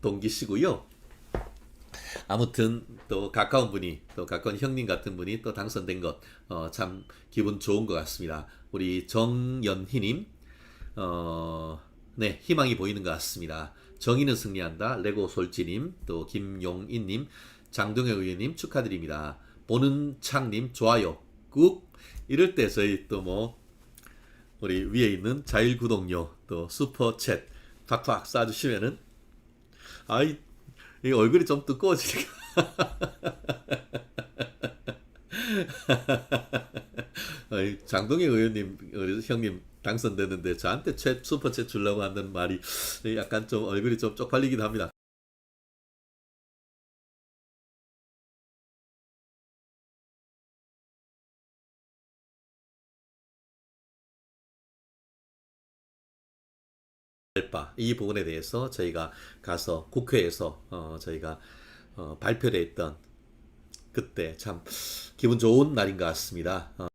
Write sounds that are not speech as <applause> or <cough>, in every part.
동기시고요. 아무튼 또 가까운 분이 또 가까운 형님 같은 분이 또 당선된 것 어, 참 기분 좋은 것 같습니다. 우리 정연희님 어, 네 희망이 보이는 것 같습니다. 정의는 승리한다. 레고 솔지님 또 김용인님 장동혁 의원님 축하드립니다. 보는 창님 좋아요 꾹 이럴 때 저희 또 뭐 우리 위에 있는 자율구독료 또 슈퍼챗 팍팍 쏴주시면은 아이 이 얼굴이 좀 두꺼워지니까 <laughs> 장동혁 의원님 형님 당선됐는데 저한테 챗 슈퍼챗 주려고 한다는 말이 약간 좀 얼굴이 좀 쪽팔리기도 합니다. 바, 이 부분에 대해서 저희가 가서 국회에서 어, 저희가 어, 발표를 했던 그때 참 기분 좋은 날인 것 같습니다. 어,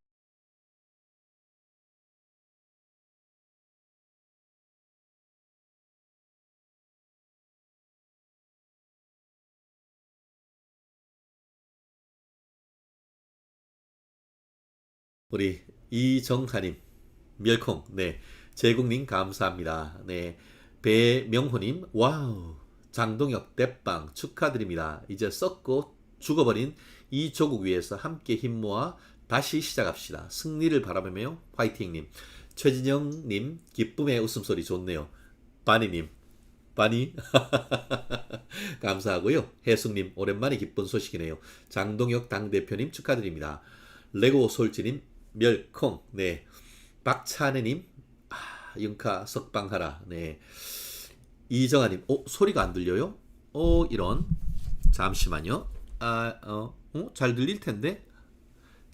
우리 이정하님 멸콩. 네 제국님 감사합니다. 네. 배명호님 와우. 장동혁 대빵 축하드립니다. 이제 썩고 죽어버린 이 조국 위해서 함께 힘 모아 다시 시작합시다. 승리를 바라보며 화이팅님. 최진영님 기쁨의 웃음소리 좋네요. 바니님. 바니? <laughs> 감사하고요. 혜숙님 오랜만에 기쁜 소식이네요. 장동혁 당대표님 축하드립니다. 레고 솔지님 멸콩. 네. 박찬혜님 아, 윤카 석방하라 네 이정아님 어 소리가 안 들려요 어 이런 잠시만요 아 어 어, 잘 들릴 텐데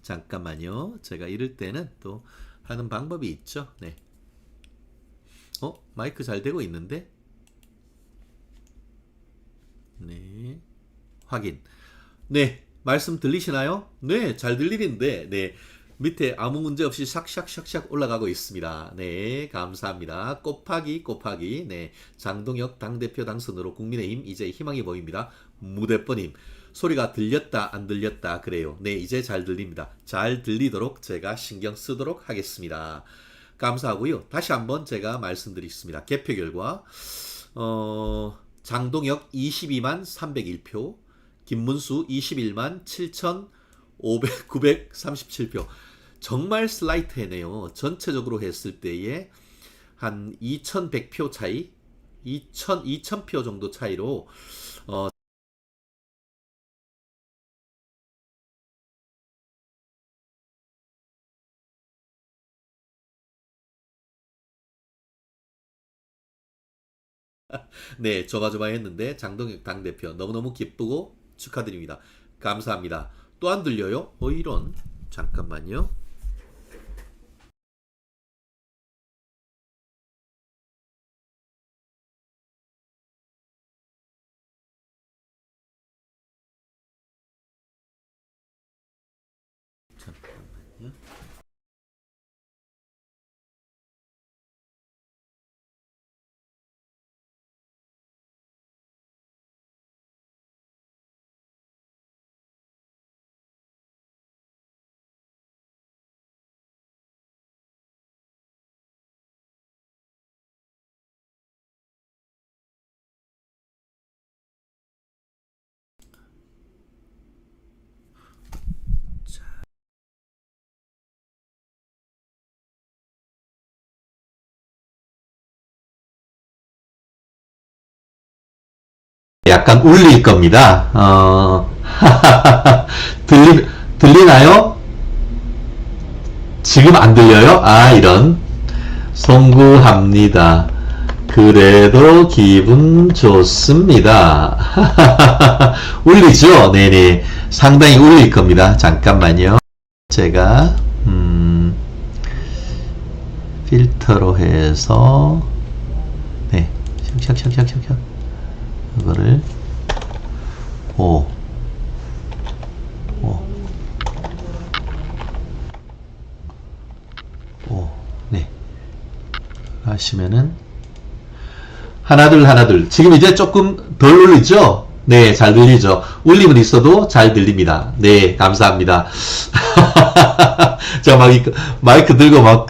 잠깐만요 제가 이럴 때는 또 하는 방법이 있죠 네 어, 마이크 잘 되고 있는데? 네. 확인. 네. 말씀 들리시나요? 네. 잘 들리는데, 네. 밑에 아무 문제 없이 샥샥샥샥 올라가고 있습니다. 네. 감사합니다. 곱하기, 곱하기. 네. 장동혁 당대표 당선으로 국민의힘 이제 희망이 보입니다. 무대뽀님. 소리가 들렸다, 안 들렸다. 그래요. 네. 이제 잘 들립니다. 잘 들리도록 제가 신경 쓰도록 하겠습니다. 감사하고요. 다시 한번 제가 말씀드리겠습니다. 개표 결과 어, 장동혁 22만 301표, 김문수 21만 7,937표. 정말 슬라이트해네요. 전체적으로 했을 때에 한 2,100표 차이, 2,000 2,000표 정도 차이로 어, <laughs> 네, 조마조마했는데 장동혁 당대표 너무너무 기쁘고 축하드립니다. 감사합니다. 또 안 들려요? 어 이런 잠깐만요. 약간 울릴 겁니다. 어, <laughs> 들리, 들리나요? 지금 안 들려요? 아, 이런. 송구합니다. 그래도 기분 좋습니다. <laughs> 울리죠? 네네. 상당히 울릴 겁니다. 잠깐만요. 제가, 음, 필터로 해서, 네. 샥샥샥샥샥. 이거를 5 5 5 네. 하시면은 하나 둘 하나 둘 지금 이제 조금 덜 울리죠? 네, 잘 들리죠? 울림은 있어도 잘 들립니다. 네, 감사합니다. <laughs> 자, 막, 이- 마이크 들고 막,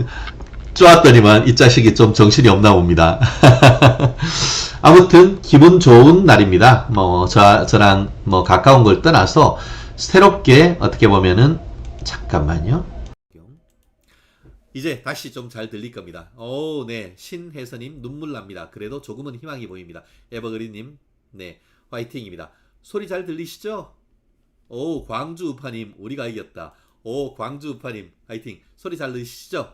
쪼았더니만 이 자식이 좀 정신이 없나 봅니다. <laughs> 아무튼, 기분 좋은 날입니다. 뭐, 저, 저랑 뭐, 가까운 걸 떠나서, 새롭게, 어떻게 보면은, 잠깐만요. 이제 다시 좀 잘 들릴 겁니다. 오, 네. 신혜선님 눈물 납니다. 그래도 조금은 희망이 보입니다. 에버그린님, 네. 화이팅입니다. 소리 잘 들리시죠? 오, 광주 우파님, 우리가 이겼다. 오, 광주 우파님, 화이팅. 소리 잘 들리시죠?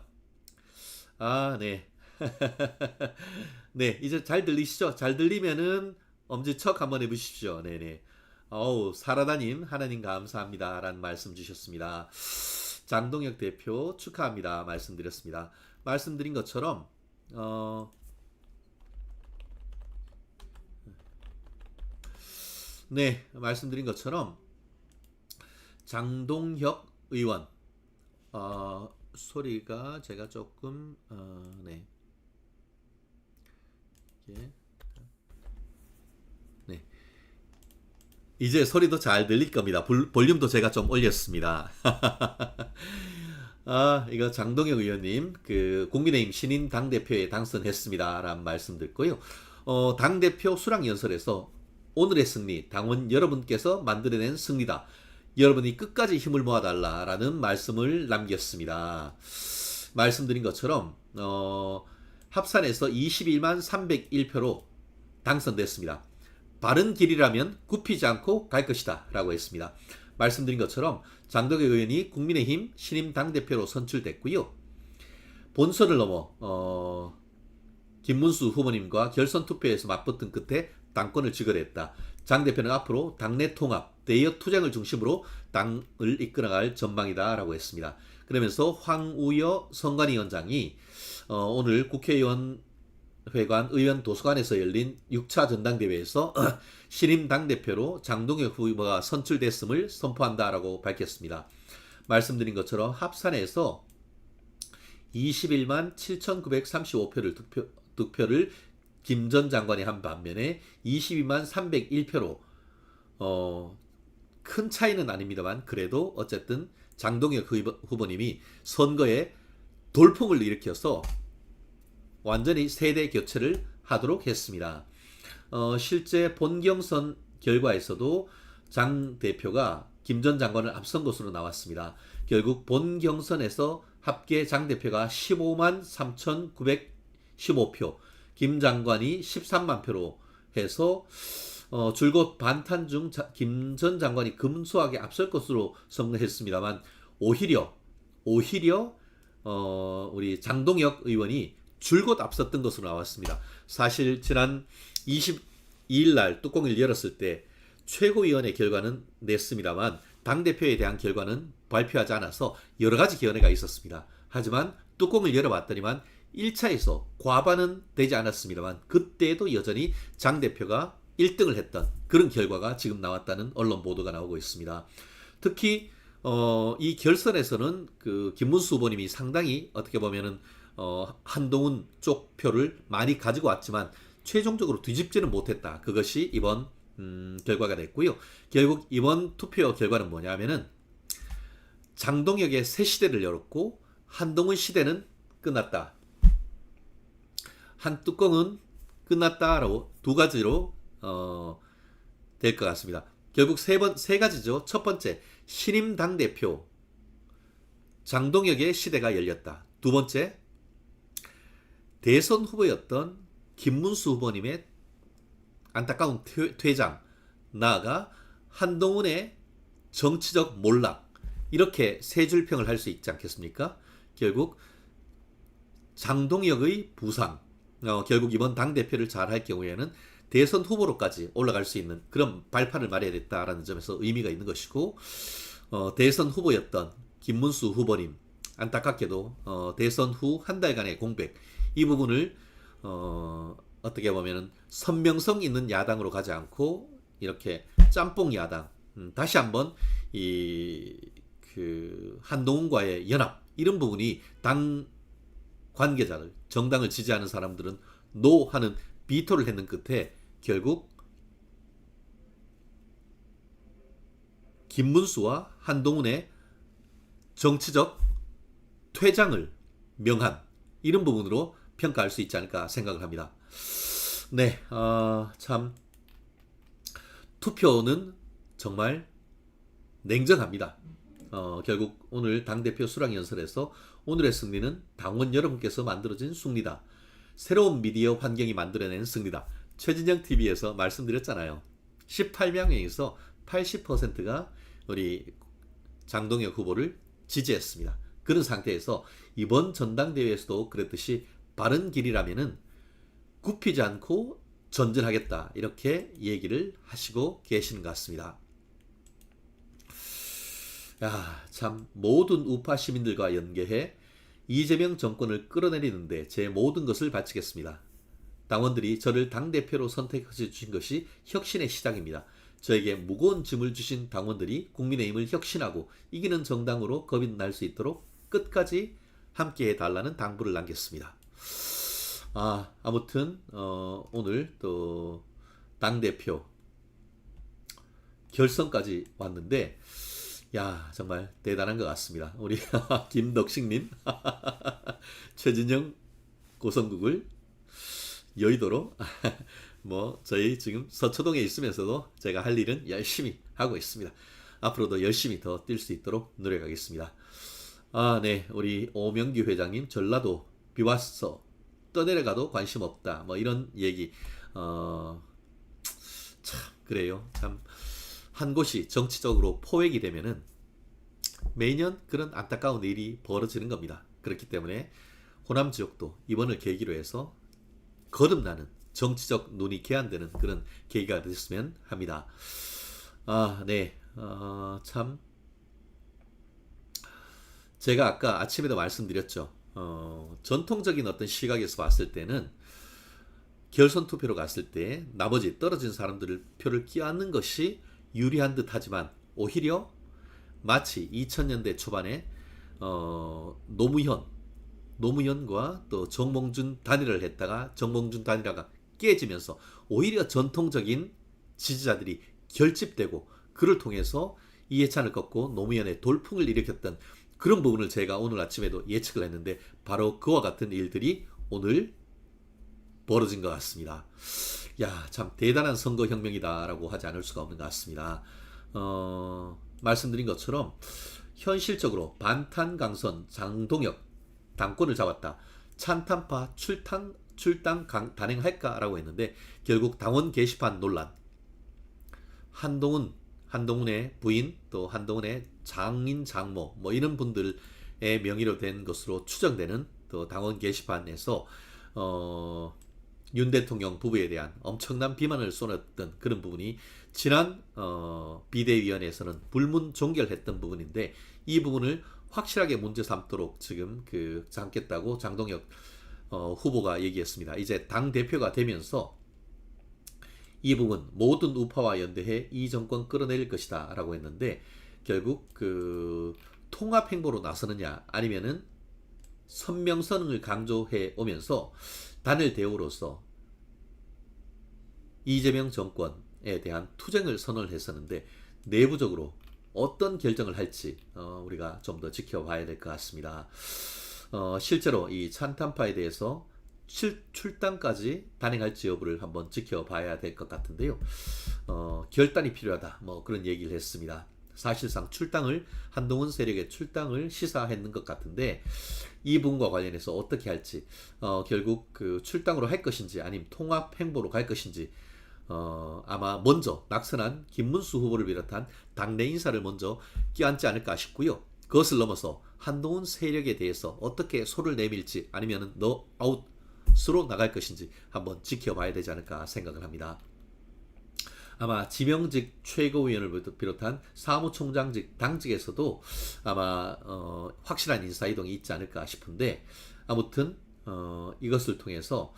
아, 네. <laughs> 네, 이제 잘 들리시죠? 잘 들리면은 엄지척 한번 해보십시오. 네네. 어우, 사라다님, 하나님 감사합니다. 라는 말씀 주셨습니다. 장동혁 대표 축하합니다. 말씀드렸습니다. 말씀드린 것처럼, 어, 네, 말씀드린 것처럼, 장동혁 의원, 어, 소리가 제가 조금, 어, 네. 예. 네. 이제 소리도 잘 들릴 겁니다. 볼, 볼륨도 제가 좀 올렸습니다. <laughs> 아, 이거 장동혁 의원님, 그, 국민의힘 신인 당대표에 당선했습니다. 라는 말씀 듣고요. 어, 당대표 수락연설에서 오늘의 승리, 당원 여러분께서 만들어낸 승리다. 여러분이 끝까지 힘을 모아달라. 라는 말씀을 남겼습니다. 말씀드린 것처럼, 어, 합산해서 21만 301표로 당선됐습니다. 바른 길이라면 굽히지 않고 갈 것이다. 라고 했습니다. 말씀드린 것처럼 장덕의 의원이 국민의힘 신임 당대표로 선출됐고요. 본선을 넘어 어, 김문수 후보님과 결선 투표에서 맞붙은 끝에 당권을 지거했다. 장 대표는 앞으로 당내 통합, 대여 투쟁을 중심으로 당을 이끌어갈 전망이다라고 했습니다. 그러면서 황우여 선관위원장이 어, 오늘 국회의원 회관 의원 도서관에서 열린 6차 전당대회에서 <clears throat> 신임 당대표로 장동혁 후보가 선출됐음을 선포한다라고 밝혔습니다. 말씀드린 것처럼 합산해서 21만 7,935표를 득표, 득표를 김 전 장관이 한 반면에 22만 301표로 어, 큰 차이는 아닙니다만 그래도 어쨌든 장동혁 후보- 후보님이 선거에 돌풍을 일으켜서 완전히 세대 교체를 하도록 했습니다. 어, 실제 본경선 결과에서도 장 대표가 김 전 장관을 앞선 것으로 나왔습니다. 결국 본경선에서 합계 장 대표가 15만 3,915표, 김 장관이 13만 표로 해서 어, 줄곧 반탄 중 김 전 장관이 금수하게 앞설 것으로 선거했습니다만 오히려 오히려 어, 우리 장동혁 의원이 줄곧 앞섰던 것으로 나왔습니다. 사실 지난 22일 날 뚜껑을 열었을 때 최고위원회 결과는 냈습니다만 당대표에 대한 결과는 발표하지 않아서 여러 가지 견해가 있었습니다. 하지만 뚜껑을 열어봤더니만 1차에서 과반은 되지 않았습니다만 그때도 여전히 장 대표가 1등을 했던 그런 결과가 지금 나왔다는 언론 보도가 나오고 있습니다. 특히 어, 이 결선에서는 그 김문수 후보님이 상당히 어떻게 보면은 어, 한동훈 쪽 표를 많이 가지고 왔지만 최종적으로 뒤집지는 못했다. 그것이 이번 음, 결과가 됐고요. 결국 이번 투표 결과는 뭐냐면은 장동혁의 새 시대를 열었고 한동훈 시대는 끝났다. 한 뚜껑은 끝났다라고 두 가지로 어, 될 것 같습니다. 결국 세 번 세 가지죠. 첫 번째 신임 당 대표 장동혁의 시대가 열렸다. 두 번째 대선 후보였던 김문수 후보님의 안타까운 퇴- 퇴장, 나아가 한동훈의 정치적 몰락 이렇게 세 줄 평을 할 수 있지 않겠습니까? 결국 장동혁의 부상, 어, 결국 이번 당 대표를 잘 할 경우에는 대선 후보로까지 올라갈 수 있는 그런 발판을 마련해야 됐다라는 점에서 의미가 있는 것이고 어, 대선 후보였던 김문수 후보님 안타깝게도 어, 대선 후 한 달간의 공백 이 부분을 어, 어떻게 보면은 선명성 있는 야당으로 가지 않고 이렇게 짬뽕 야당 음, 다시 한번 이 그 한동훈과의 연합 이런 부분이 당 관계자들 정당을 지지하는 사람들은 노 하는 비토를 했는 끝에 결국 김문수와 한동훈의 정치적 퇴장을 명한 이런 부분으로 평가할 수 있지 않을까 생각을 합니다. 네, 어, 참 투표는 정말 냉정합니다. 어, 결국 오늘 당대표 수락연설에서 오늘의 승리는 당원 여러분께서 만들어진 승리다. 새로운 미디어 환경이 만들어낸 승리다. 최진영 TV에서 말씀드렸잖아요. 18명에서 80%가 우리 장동혁 후보를 지지했습니다. 그런 상태에서 이번 전당대회에서도 그랬듯이 바른 길이라면은 굽히지 않고 전진하겠다 이렇게 얘기를 하시고 계시는 것 같습니다. 야, 참 모든 우파 시민들과 연계해 이재명 정권을 끌어내리는데 제 모든 것을 바치겠습니다. 당원들이 저를 당대표로 선택해 주신 것이 혁신의 시작입니다. 저에게 무거운 짐을 주신 당원들이 국민의힘을 혁신하고 이기는 정당으로 거듭날 수 있도록 끝까지 함께 해 달라는 당부를 남겼습니다. 아, 아무튼 어, 오늘 또 당대표 결선까지 왔는데 야 정말 대단한 것 같습니다. 우리 <laughs> 김덕식님 <laughs> 최진영 고성국을 여의도로 <laughs> 뭐 저희 지금 서초동에 있으면서도 제가 할 일은 열심히 하고 있습니다. 앞으로도 열심히 더 뛸 수 있도록 노력하겠습니다. 아, 네. 우리 오명규 회장님 전라도 비 왔어. 떠내려가도 관심 없다. 뭐 이런 얘기. 어, 참 그래요. 참 한 곳이 정치적으로 포획이 되면은 매년 그런 안타까운 일이 벌어지는 겁니다. 그렇기 때문에 호남 지역도 이번을 계기로 해서 거듭나는 정치적 눈이 개안되는 그런 계기가 됐으면 합니다. 아, 네. 어, 참 제가 아까 아침에도 말씀드렸죠. 어, 전통적인 어떤 시각에서 봤을 때는 결선 투표로 갔을 때 나머지 떨어진 사람들을 표를 끼얹는 것이 유리한 듯 하지만 오히려 마치 2000년대 초반에 어, 노무현 노무현과 또 정몽준 단일을 했다가 정몽준 단일화가 깨지면서 오히려 전통적인 지지자들이 결집되고 그를 통해서 이해찬을 꺾고 노무현의 돌풍을 일으켰던 그런 부분을 제가 오늘 아침에도 예측을 했는데 바로 그와 같은 일들이 오늘 벌어진 것 같습니다. 야, 참 대단한 선거혁명이다라고 하지 않을 수가 없는 것 같습니다. 어, 말씀드린 것처럼 현실적으로 반탄 강선 장동혁 당권을 잡았다. 찬탄파 출당 출당 강, 단행할까라고 했는데 결국 당원 게시판 논란 한동훈 한동훈의 부인 또 한동훈의 장인 장모 뭐 이런 분들의 명의로 된 것으로 추정되는 또 당원 게시판에서 어, 윤 대통령 부부에 대한 엄청난 비만을 쏟았던 그런 부분이 지난 어, 비대위원회에서는 불문 종결했던 부분인데 이 부분을 확실하게 문제 삼도록 지금 그 삼겠다고 장동혁 어, 후보가 얘기했습니다. 이제 당 대표가 되면서 이 부분 모든 우파와 연대해 이 정권 끌어내릴 것이다라고 했는데 결국 그 통합 행보로 나서느냐 아니면은 선명선을 강조해 오면서 단일 대우로서 이재명 정권에 대한 투쟁을 선언을 했었는데 내부적으로 어떤 결정을 할지 어, 우리가 좀 더 지켜봐야 될 것 같습니다. 어, 실제로 이 찬탄파에 대해서 출, 출당까지 단행할지 여부를 한번 지켜봐야 될 것 같은데요. 어, 결단이 필요하다. 뭐 그런 얘기를 했습니다. 사실상 출당을 한동훈 세력의 출당을 시사했는 것 같은데 이 부분과 관련해서 어떻게 할지 어, 결국 그 출당으로 할 것인지 아니면 통합 행보로 갈 것인지 어, 아마 먼저 낙선한 김문수 후보를 비롯한 당내 인사를 먼저 끼얹지 않을까 싶고요. 그것을 넘어서 한동훈 세력에 대해서 어떻게 소를 내밀지 아니면 너 아웃 으로 나갈 것인지 한번 지켜봐야 되지 않을까 생각을 합니다. 아마 지명직 최고위원을 비롯한 사무총장직 당직에서도 아마 어, 확실한 인사 이동이 있지 않을까 싶은데 아무튼 어, 이것을 통해서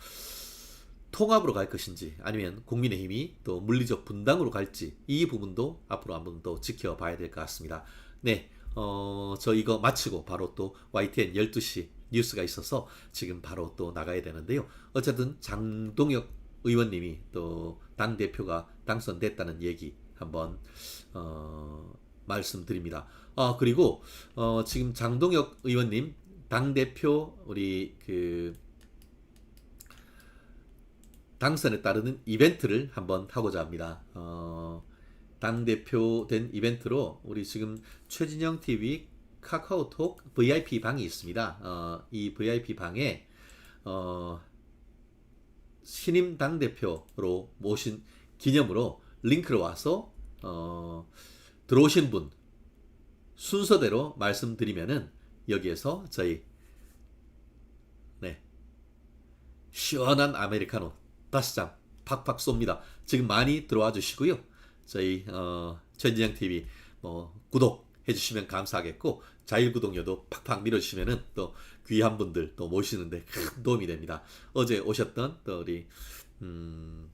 통합으로 갈 것인지 아니면 국민의힘이 또 물리적 분당으로 갈지 이 부분도 앞으로 한번 더 지켜봐야 될 것 같습니다. 네, 어, 저 이거 마치고 바로 또 YTN 12시 뉴스가 있어서 지금 바로 또 나가야 되는데요. 어쨌든 장동혁 의원님이 또 당 대표가 당선됐다는 얘기 한번 어, 말씀드립니다. 아 그리고 어, 지금 장동혁 의원님 당 대표 우리 그 당선에 따르는 이벤트를 한번 하고자 합니다. 어, 당 대표 된 이벤트로 우리 지금 최진영 TV 카카오톡 VIP 방이 있습니다. 어, 이 VIP 방에 어, 신임 당 대표로 모신 기념으로 링크를 와서 어, 들어오신 분 순서대로 말씀드리면은 여기에서 저희 네 시원한 아메리카노 다섯 잔 팍팍 쏩니다. 지금 많이 들어와 주시고요. 저희 어, 최진영 TV 뭐 구독 해주시면 감사하겠고 자율 구독료도 팍팍 밀어주시면은 또 귀한 분들 또 모시는데 큰 도움이 됩니다. 어제 오셨던 또 우리 음,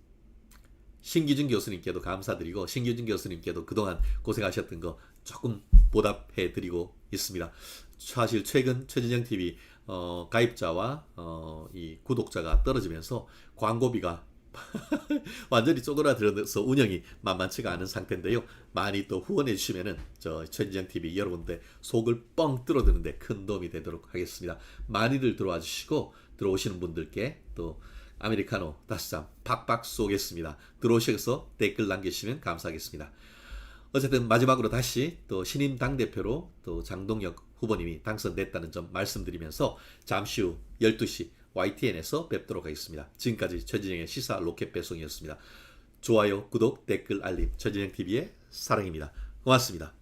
신기준 교수님께도 감사드리고 신기준 교수님께도 그동안 고생하셨던 거 조금 보답해 드리고 있습니다. 사실 최근 최진영 TV 어, 가입자와 어, 이 구독자가 떨어지면서 광고비가 <laughs> 완전히 쪼그라들어서 운영이 만만치가 않은 상태인데요. 많이 또 후원해 주시면은 저 최진영 TV 여러분들 속을 뻥 뚫어드는데 큰 도움이 되도록 하겠습니다. 많이들 들어와 주시고 들어오시는 분들께 또 아메리카노 다시 잔 팍팍 쏘겠습니다. 들어오셔서 댓글 남기시면 감사하겠습니다. 어쨌든 마지막으로 다시 또 신임 당대표로 또 장동혁 후보님이 당선됐다는 점 말씀드리면서 잠시 후 12시 YTN에서 뵙도록 하겠습니다. 지금까지 최진영의 시사 로켓 배송이었습니다. 좋아요, 구독, 댓글, 알림, 최진영 TV의 사랑입니다. 고맙습니다.